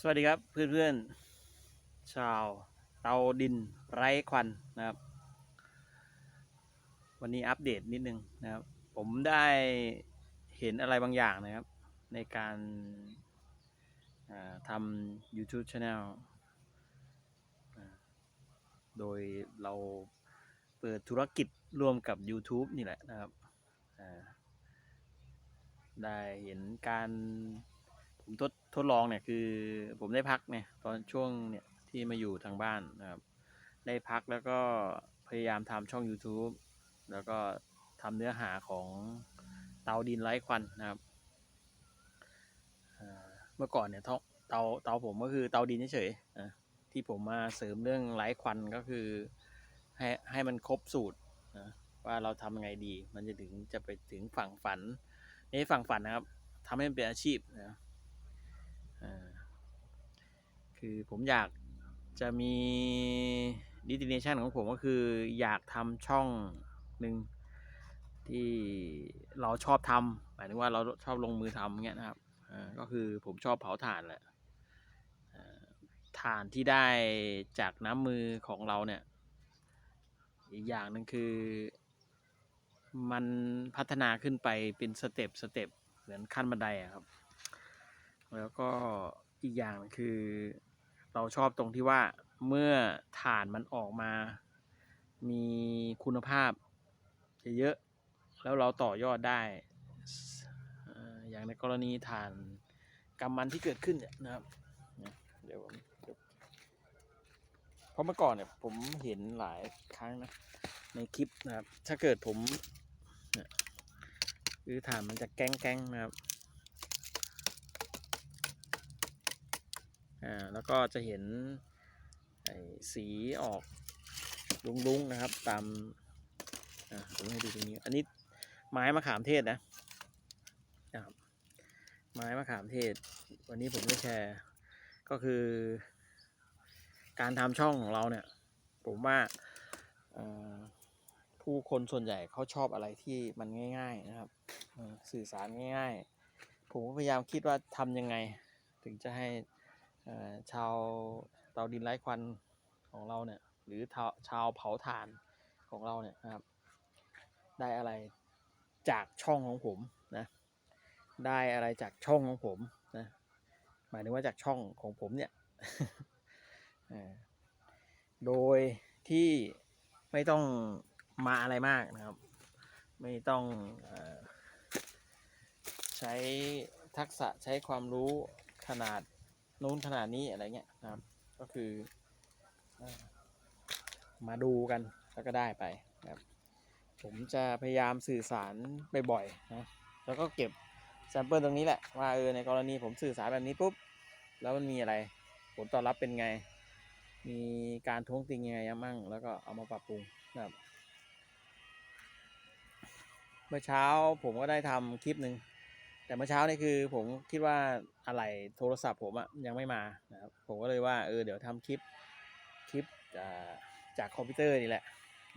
สวัสดีครับเพื่อนๆ ชาวเตาดินไร้ควันนะครับ วันนี้อัปเดตนิดนึงนะครับ ผมได้เห็นอะไรบางอย่างนะครับ ในการาทำ YouTube Channel โดยเราเปิดธุรกิจร่วมกับ YouTube นี่แหละนะครับ ได้เห็นการผมทด ดลองเนี่ยคือผมได้พักเนี่ยตอนช่วงเนี่ยที่มาอยู่ทางบ้านนะครับ ได้พักแล้วก็พยายามทำช่อง YouTube แล้วก็ทำเนื้อหาของเตาดินไร้ควันนะครับเมื่อก่อนเนี่ยเตาเตาผมก็คือเตาดินเฉยๆที่ผมมาเสริมเรื่องไร้ควันก็คือให้ให้มันครบสูตรนะว่าเราทำไงดี มันจะถึงจะไปถึงฝั่งฝันในฝั่งฝันนะครับทำให้มันเป็นอาชีพนะ คือผมอยากจะมี destination ของผมก็คืออยากทำช่องหนึ่งที่เราชอบทำหมายถึงว่าเราชอบลงมือทำเงี้ยนะครับก็คือผมชอบเผาถ่านแหละถ่านที่ได้จากน้ำมือของเราเนี่ย อีกอย่างหนึ่งคือมันพัฒนาขึ้นไปเป็นสเต็ปสเต็ปเหมือนขั้นบันไดอะครับ แล้วก็อีกอย่างคือ เราชอบตรงที่ว่าเมื่อฐานมันออกมา มีคุณภาพเยอะๆแล้วเราต่อยอดได้ อย่างในกรณีฐานกำมันที่เกิดขึ้นเนี่ยนะครับเดี๋ยวผมเดี๋ยวเพราะเมื่อก่อนเนี่ยผมเห็นหลายครั้งนะในคลิปนะครับ ถ้าเกิดผมเนี่ยคือฐานมันจะแก้งๆนะครับ อ่าแล้วก็จะเห็นสีออกลุงๆนะครับ ตามอ่าผมให้ดูตรงนี้ อันนี้ไม้มะขามเทศนะนะครับไม้มะขามเทศ วันนี้ผมจะแชร์ก็คือ การทำช่องของเราเนี่ย ผมว่าผู้คนส่วนใหญ่เขาชอบอะไรที่มันง่าย ๆนะครับสื่อสารง่าย ๆ ผมก็พยายามคิดว่าทำยังไง ถึงจะให้ ชาวเตาดินไร้ควันของเราเนี่ย หรือชาวเผาถ่านของเราเนี่ยนะครับ ได้อะไรจากช่องของผมนะ ได้อะไรจากช่องของผมนะ หมายถึงว่าจากช่องของผมเนี่ย โดยที่ไม่ต้องมาอะไรมากนะครับ ไม่ต้องอใช้ทักษะใช้ความรู้ขนาด นู้นขนาดนี้อะไรเงี้ยนะครับ ก็คือมาดูกันแล้วก็ได้ไปนะครับ ผมจะพยายามสื่อสารบ่อยๆนะแล้วก็เก็บแซมเปิลตรงนี้แหละว่าเออในกรณีผมสื่อสารแบบนี้ปุ๊บแล้วมันมีอะไร ผลตอบรับเป็นไง มีการท้วงติงยังไงมั่ง แล้วก็เอามาปรับปรุงนะครับ เมื่อเช้าผมก็ได้ทำคลิปหนึ่ง แต่เมื่อเช้านี่คือผมคิดว่าอะไรโทรศัพท์ผมอะยังไม่มานะครับผมก็เลยว่าเออเดี๋ยวทำคลิปคลิปจากคอมพิวเตอร์นี่แหละ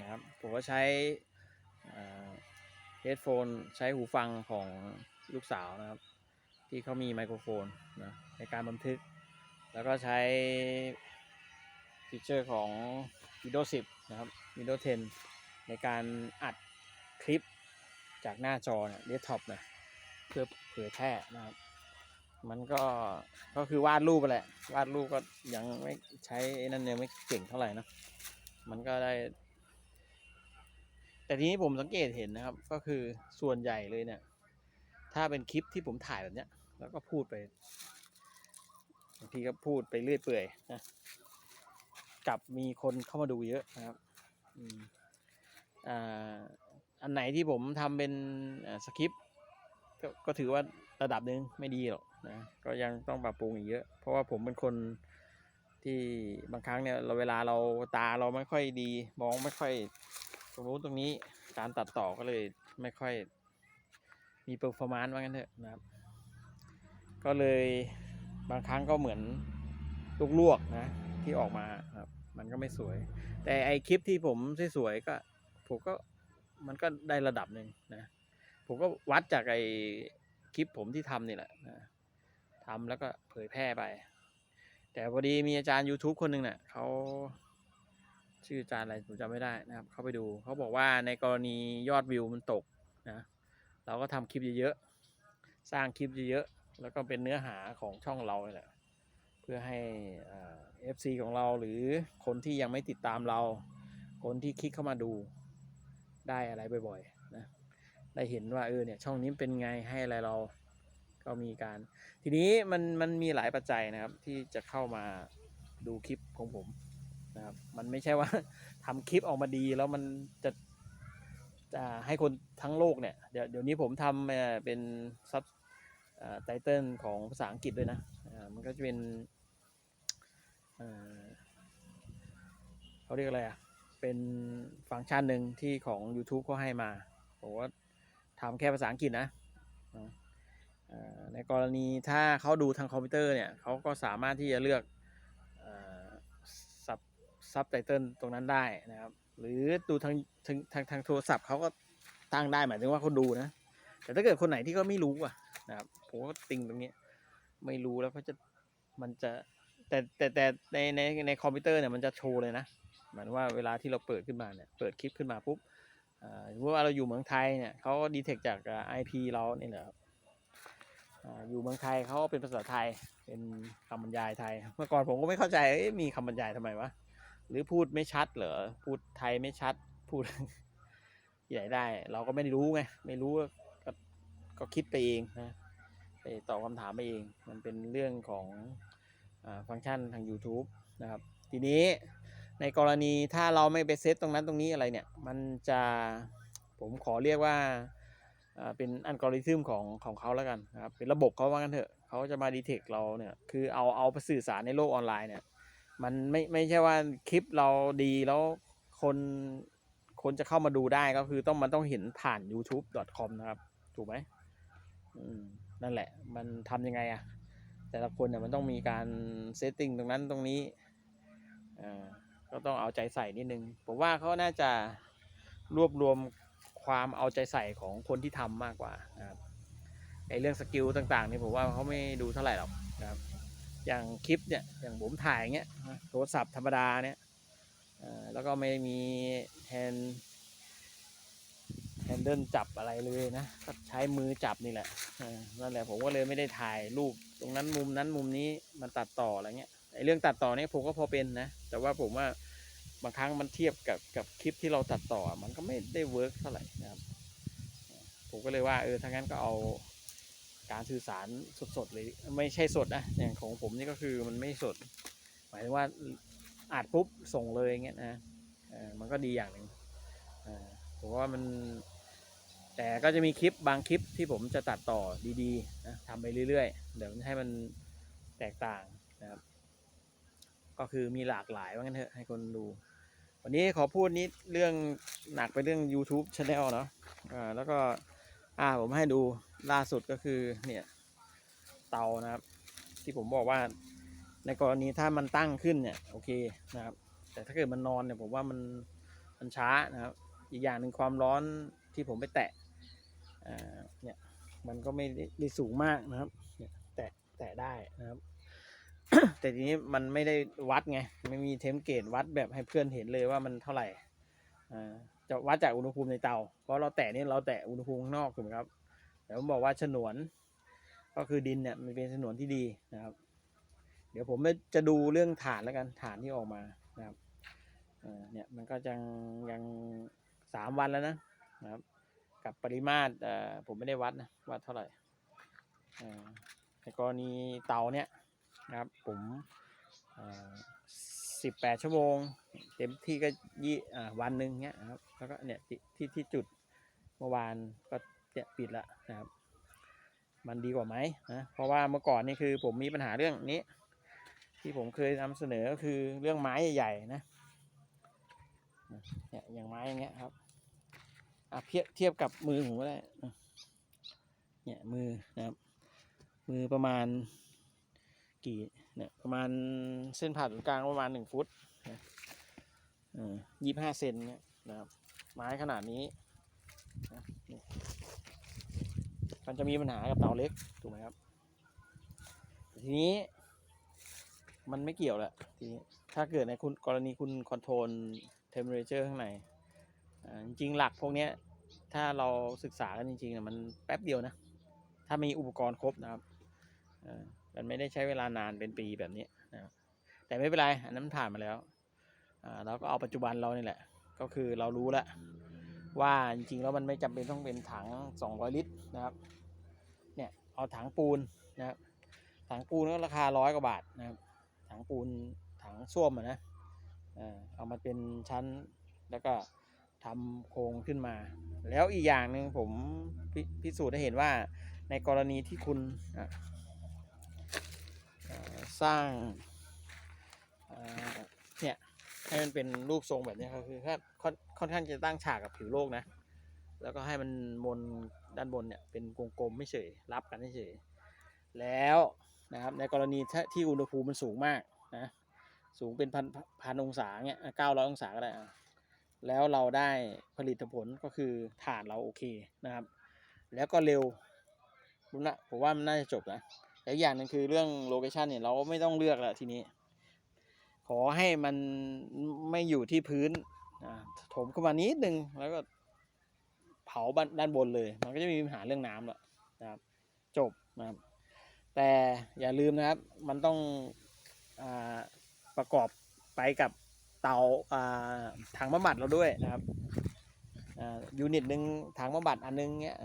นะครับผมก็ใช้เฮดโฟนใช้หูฟังของลูกสาวนะครับ ที่เขามีไมโครโฟนนะในการบันทึก แล้วก็ใช้ฟีเจอร์ของ Windows 10 นะครับ Windows 10 ในการอัดคลิปจากหน้าจอเนี่ยเดสก์ท็อปนะ เพื่อเผยแพร่นะครับ มันก็ก็คือวาดรูปไปแหละ วาดรูปก็ยังไม่ใช้นั่นยังไม่เก่งเท่าไหร่นะมันก็ได้ แต่ทีนี้ผมสังเกตเห็นนะครับ ก็คือส่วนใหญ่เลยเนี่ย ถ้าเป็นคลิปที่ผมถ่ายแบบเนี้ย แล้วก็พูดไปบางทีก็พูดไปเรื่อยเปื่อยนะกลับมีคนเข้ามาดูเยอะนะครับอ่าอันไหนที่ผมทำเป็นสคริปต์ ก็ก็ถือว่าระดับหนึ่งไม่ดีหรอกนะก็ยังต้องปรับปรุงอีกเยอะ เพราะว่าผมเป็นคนที่บางครั้งเนี่ยเราเวลาเราตาเราไม่ค่อยดี มองไม่ค่อยตรงนู้นตรงนี้การตัดต่อก็เลยไม่ค่อยมีเปอร์ฟอร์มานซ์ว่างั้นเถอะนะครับ ก็เลยบางครั้งก็เหมือนลูกลวกๆนะ ที่ออกมาครับ มันก็ไม่สวย แต่ไอคลิปที่ผมสวยๆก็ผมก็มันก็ได้ระดับหนึ่งนะ ผมก็วัดจากไอ้คลิปผมที่ทำนี่แหละนะทำแล้วก็เผยแพร่ไป แต่พอดีมีอาจารย์ YouTube คนหนึ่งเนี่ยเขาชื่ออาจารย์อะไรผมจำไม่ได้นะครับ เข้าไปดูเขาบอกว่าในกรณียอดวิวมันตกนะ เราก็ทำคลิปเยอะๆสร้างคลิปเยอะๆแล้วก็เป็นเนื้อหาของช่องเราเนี่ยแหละเพื่อให้เอฟซีของเราหรือคนที่ยังไม่ติดตามเรา คนที่คลิกเข้ามาดูได้อะไรบ่อยๆ ได้เห็นว่าเออเนี่ยช่องนี้เป็นไงให้อะไรเราก็มีการ ทีนี้มันมันมีหลายปัจจัยนะครับ ที่จะเข้ามาดูคลิปของผมนะครับ มันไม่ใช่ว่าทำคลิปออกมาดีแล้วมันจะจะให้คนทั้งโลกเนี่ยเดี๋ยวเดี๋ยวนี้ผมทำเป็นซับไตเติลของภาษาอังกฤษด้วยนะมันก็จะเป็นเอ่อเขาเรียกอะไรอะ เป็นฟังก์ชันหนึ่งที่ของ YouTube เขาให้มาผมว่า ทำแค่ภาษาอังกฤษนะในกรณีถ้าเขาดูทางคอมพิวเตอร์เนี่ยเขาก็สามารถที่จะเลือกซับซับไตเติลตรงนั้นได้นะครับ หรือดูทางทางทางทางโทรศัพท์เขาก็ตั้งได้หมายถึงว่าเขาดูนะ แต่ถ้าเกิดคนไหนที่เขาไม่รู้อะนะครับผมก็ติงตรงนี้ไม่รู้แล้วเขาจะมันจะแต่แต่แต่ในในในคอมพิวเตอร์เนี่ยมันจะโชว์เลยนะหมายถึงว่าเวลาที่เราเปิดขึ้นมาเนี่ยเปิดคลิปขึ้นมาปุ๊บ สมมติว่าเราอยู่เมืองไทยเนี่ยเขาดีเทคจากไอพีเราเนี่ยแหละครับอยู่เมืองไทยเขาเป็นภาษาไทยเป็นคำบรรยายไทย เมื่อก่อนผมก็ไม่เข้าใจมีคำบรรยายทำไมวะหรือพูดไม่ชัดเหรอพูดไทยไม่ชัดพูดที่ไหนได้ เราก็ไม่ได้รู้ไงไม่รู้ก็ก็คิดไปเองนะไปตอบคำถามไปเอง มันเป็นเรื่องของอฟังก์ชันทาง YouTube นะครับ ทีนี้ ในกรณีถ้าเราไม่ไปเซตตรงนั้นตรงนี้อะไรเนี่ย มันจะผมขอเรียกว่าเป็นอัลกอริทึมของของเขาแล้วกันนะครับเป็นระบบเขาว่ากันเถอะเขาจะมาดีเทคเราเนี่ยคือเอาเอาไปสื่อสารในโลกออนไลน์เนี่ยมันไม่ไม่ใช่ว่าคลิปเราดีแล้วคนคนจะเข้ามาดูได้ก็คือต้องมันต้องเห็นผ่าน youtube.com นะครับ ถูกไหมอืมนั่นแหละ มันทำยังไงอะแต่ละคนเนี่ยมันต้องมีการเซตติ้งตรงนั้นตรงนี้อ่า ก็ต้องเอาใจใส่นิดนึง ผมว่าเขาน่าจะรวบรวมความเอาใจใส่ของคนที่ทำมากกว่านะครับไอเรื่องสกิลต่างๆนี่ผมว่าเขาไม่ดูเท่าไหร่หรอกนะครับ อย่างคลิปเนี่ยอย่างผมถ่ายอย่างเงี้ยโทรศัพท์ธรรมดาเนี่ยแล้วก็ไม่มีแฮนแฮนเดิลจับอะไรเลยนะก็ใช้มือจับนี่แหละนั่นแหละผมก็เลยไม่ได้ถ่ายรูปตรงนั้นมุมนั้นมุมนี้มันตัดต่ออะไรเงี้ย ไอเรื่องตัดต่อเนี่ยผมก็พอเป็นนะ แต่ว่าผมว่าบางครั้งมันเทียบกับกับคลิปที่เราตัดต่อ มันก็ไม่ได้เวิร์กเท่าไหร่นะครับ ผมก็เลยว่าเออถ้างั้นก็เอาการสื่อสารสดๆเลยไม่ใช่สดนะอย่างของผมนี่ก็คือมันไม่สด หมายถึงว่าอัดปุ๊บส่งเลยอย่างเงี้ยนะออมันก็ดีอย่างหนึ่งออผมว่ามันแต่ก็จะมีคลิปบางคลิปที่ผมจะตัดต่อดีๆนะทำไปเรื่อยๆ เดี๋ยวให้มันแตกต่างนะครับ ก็คือมีหลากหลายว่างั้นเถอะให้คนดู วันนี้ขอพูดนิดเรื่องหนักไปเรื่อง YouTube Channel เนาะอ่าแล้วก็อ่าผมให้ดูล่าสุดก็คือเนี่ยเตานะครับ ที่ผมบอกว่าในกรณีถ้ามันตั้งขึ้นเนี่ยโอเคนะครับ แต่ถ้าเกิดมันนอนเนี่ยผมว่ามันมันช้านะครับ อีกอย่างหนึ่งความร้อนที่ผมไปแตะเนี่ยมันก็ไม่ได้ได้สูงมากนะครับ เนี่ยแตะแตะได้นะครับ แต่ทีนี้มันไม่ได้วัดไง ไม่มีเทมเกตวัดแบบให้เพื่อนเห็นเลยว่ามันเท่าไหร่จะวัดจากอุณหภูมิในเตา เพราะเราแตะนี่เราแตะอุณหภูมิข้างนอกถูกไหมครับ แต่ผมบอกว่าฉนวน ก็คือดินเนี่ยมันเป็นฉนวนที่ดีนะครับ เดี๋ยวผมจะดูเรื่องฐานแล้วกันฐานที่ออกมานะครับเนี่ยมันก็ยังยังสามวันแล้วนะนะครับ กับปริมาตรผมไม่ได้วัดนะวัดเท่าไหร่เอ่อในกรณีเตาเนี่ย นะครับ ผมสิบแปดชั่วโมง เต็มที่ก็ยี่วันหนึ่งเนี้ยครับแล้วก็เนี่ยที่ที่จุดเมื่อวานก็เนี่ยปิดละนะครับ มันดีกว่าไหมนะเพราะว่าเมื่อก่อนนี่คือผมมีปัญหาเรื่องนี้ ที่ผมเคยนำเสนอก็คือเรื่องไม้ใหญ่ๆนะเนี่ยอย่างไม้อย่างเงี้ยครับอะเทียบเทียบกับมือผมก็ได้เนี่ยมือนะครับ มือประมาณ กี่เนี่ยประมาณเส้นผ่าศูนย์กลางประมาณหนึ่งฟุตนะยี่ห้าเซนเนี่ยนะครับไม้ขนาดนี้นะมันจะมีปัญหากับเตาเล็กถูกไหมครับ ทีนี้มันไม่เกี่ยวแหละทีนี้ถ้าเกิดในคุณกรณีคุณคอนโทรลเทมเ e อร์ข้างในจริงๆหลักพวกนี้ถ้าเราศึกษากันจริงๆมันแป๊บเดียวนะ ถ้ามีอุปกรณ์ครบนะครับ มันไม่ได้ใช้เวลานานเป็นปีแบบนี้นะแต่ไม่เป็นไร อันนั้นผ่านมาแล้วอ่าเราก็เอาปัจจุบันเรานี่แหละ ก็คือเรารู้แล้วว่าจริงๆแล้วมันไม่จำเป็นต้องเป็นถัง 200 ลิตรนะครับ เนี่ยเอาถังปูนนะครับ ถังปูนก็ราคาร้อยกว่าบาทนะครับ ถังปูนถังส้วมอะนะเอามาเป็นชั้นแล้วก็ทำโครงขึ้นมา แล้วอีกอย่างหนึ่งผมพพิสูจน์ให้เห็นว่าในกรณีที่คุณ สร้างเนี่ยให้มันเป็นรูปทรงแบบนี้ยก็คือค่อนค่อนค่อนข้างจะตั้งฉากกับผิวโลกนะ แล้วก็ให้มันมนด้านบนเนี่ยเป็นกลมๆไม่เฉยรับกันไม่เฉยแล้วนะครับในกรณีที่อุณหภูมิมันสูงมากนะสูงเป็นพันพันองศาเงี้ยเก้าร้อยองศาก็ได้แล้วเราได้ผลิตผลก็คือฐานเราโอเคนะครับ แล้วก็เร็วรู้นะผมว่ามันน่าจะจบนะ แล้วอย่างหนึ่งคือเรื่องโลเคชันเนี่ยเราก็ไม่ต้องเลือกแล้วทีนี้ ขอให้มันไม่อยู่ที่พื้นถมขึ้นมานิดนึงแล้วก็เผาบ้านด้านบนเลย มันก็จะมีปัญหาเรื่องน้ำแล้วนะครับ จบนะครับ แต่อย่าลืมนะครับ มันต้องอาประกอบไปกับเตาอ่าถังบำบัดเราด้วยนะครับอ่ายูนิตหนึ่งถังบำบัดอันนึงเนี้ย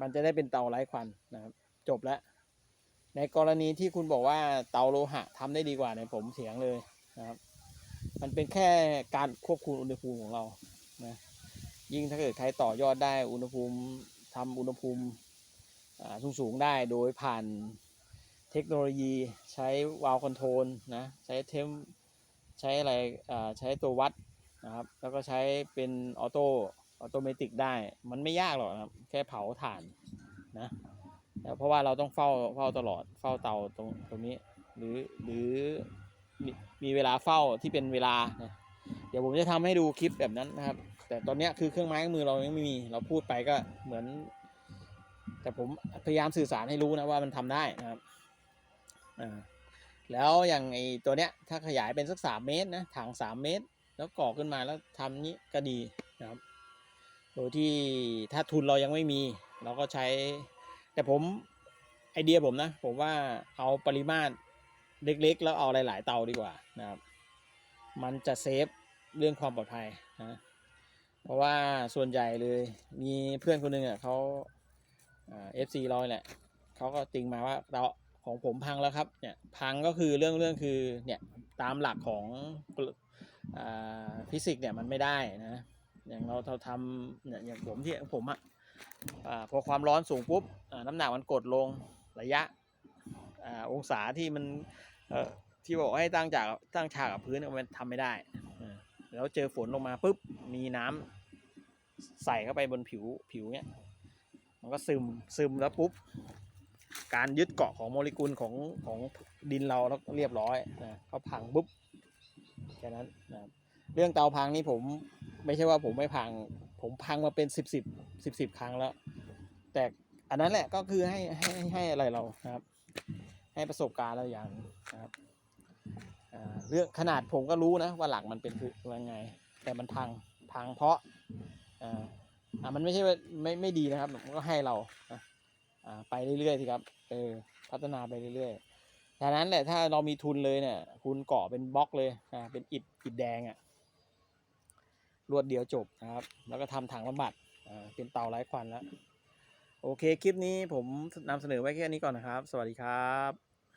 มันจะได้เป็นเตาไร้ควันนะครับ จบแล้ว ในกรณีที่คุณบอกว่าเตาโลหะทำได้ดีกว่าเนี่ยผมเถียงเลยนะครับ มันเป็นแค่การควบคุมอุณหภูมิของเรานะยิ่งถ้าเกิดใครต่อยอดได้อุณหภูมิทำอุณหภูมิสูงสูงๆได้โดยผ่านเทคโนโลยีใช้วาล์วคอนโทรลนะใช้เทมใช้อะไรอ่าใช้ตัววัดนะครับ แล้วก็ใช้เป็นออโต้ออโตเมติกได้ มันไม่ยากหรอกนะครับ แค่เผาถ่านนะ เพราะว่าเราต้องเฝ้าเฝ้าตลอดเฝ้าเตาตรงตรงนี้ หรือหรือมีมีเวลาเฝ้าที่เป็นเวลานะเดี๋ยวผมจะทำให้ดูคลิปแบบนั้นนะครับ แต่ตอนนี้คือเครื่องไม้เครื่องมือเรายังไม่มี เราพูดไปก็เหมือน แต่ผมพยายามสื่อสารให้รู้นะว่ามันทำได้นะครับอ่าแล้วอย่างไอตัวเนี้ยถ้าขยายเป็นสักสามเมตรนะถังสามเมตร แล้วก่อขึ้นมาแล้วทำนี้ก็ดีนะครับ โดยที่ถ้าทุนเรายังไม่มี เราก็ใช้ แต่ผมไอเดียผมนะ ผมว่าเอาปริมาตรเล็กๆ แล้วเอาหลายๆ เตาดีกว่านะครับ มันจะเซฟเรื่องความปลอดภัยนะเพราะว่าส่วนใหญ่เลยมีเพื่อนคนหนึ่งอะเขาเอฟซีเราแหละเขาก็ติงมาว่าเราของผมพังแล้วครับเนี่ยพังก็คือเรื่องเรื่องคือเนี่ยตามหลักของฟิสิกส์เนี่ยมันไม่ได้นะอย่างเราเราทำเนี่ยอย่างผมที่ผมอะ พอความร้อนสูงปุ๊บน้ำหนักมันกดลงระยะอองศาที่มันที่บอกให้ตั้งจากตั้งฉากกับพื้นมันทำไม่ได้ แล้วเจอฝนลงมาปุ๊บมีน้ำใส่เข้าไปบนผิวผิวเนี้ยมันก็ซึมซึมแล้วปุ๊บการยึดเกาะของโมเลกุลของของดินเราแล้วเรียบร้อยนะเขาพังปุ๊บแค่นั้นนะเรื่องเตาพังนี่ผมไม่ใช่ว่าผมไม่พัง ผมพังมาเป็นสิบสิบสิบสิบครั้งแล้ว แต่อันนั้นแหละก็คือให้ให้ให้อะไรเรานะครับ ให้ประสบการณ์เราอย่างนะครับเรื่องขนาดผมก็รู้นะว่าหลักมันเป็นคือยังไง แต่มันพังพังเพราะอ่าอ่ามันไม่ใช่ว่าไม่ไม่ดีนะครับมันก็ให้เราอ่าไปเรื่อยๆสิครับเออพัฒนาไปเรื่อยๆดังนั้นแหละถ้าเรามีทุนเลยเนี่ยคุณกาะเป็นบล็อกเลยอ่าเป็นอิฐอิฐแดงอะ่ะ รวดเดียวจบนะครับ แล้วก็ทำถังบำบัดเป็นเตาไร้ควันแล้ว โอเค คลิปนี้ผมนำเสนอไว้แค่นี้ก่อนนะครับ สวัสดีครับ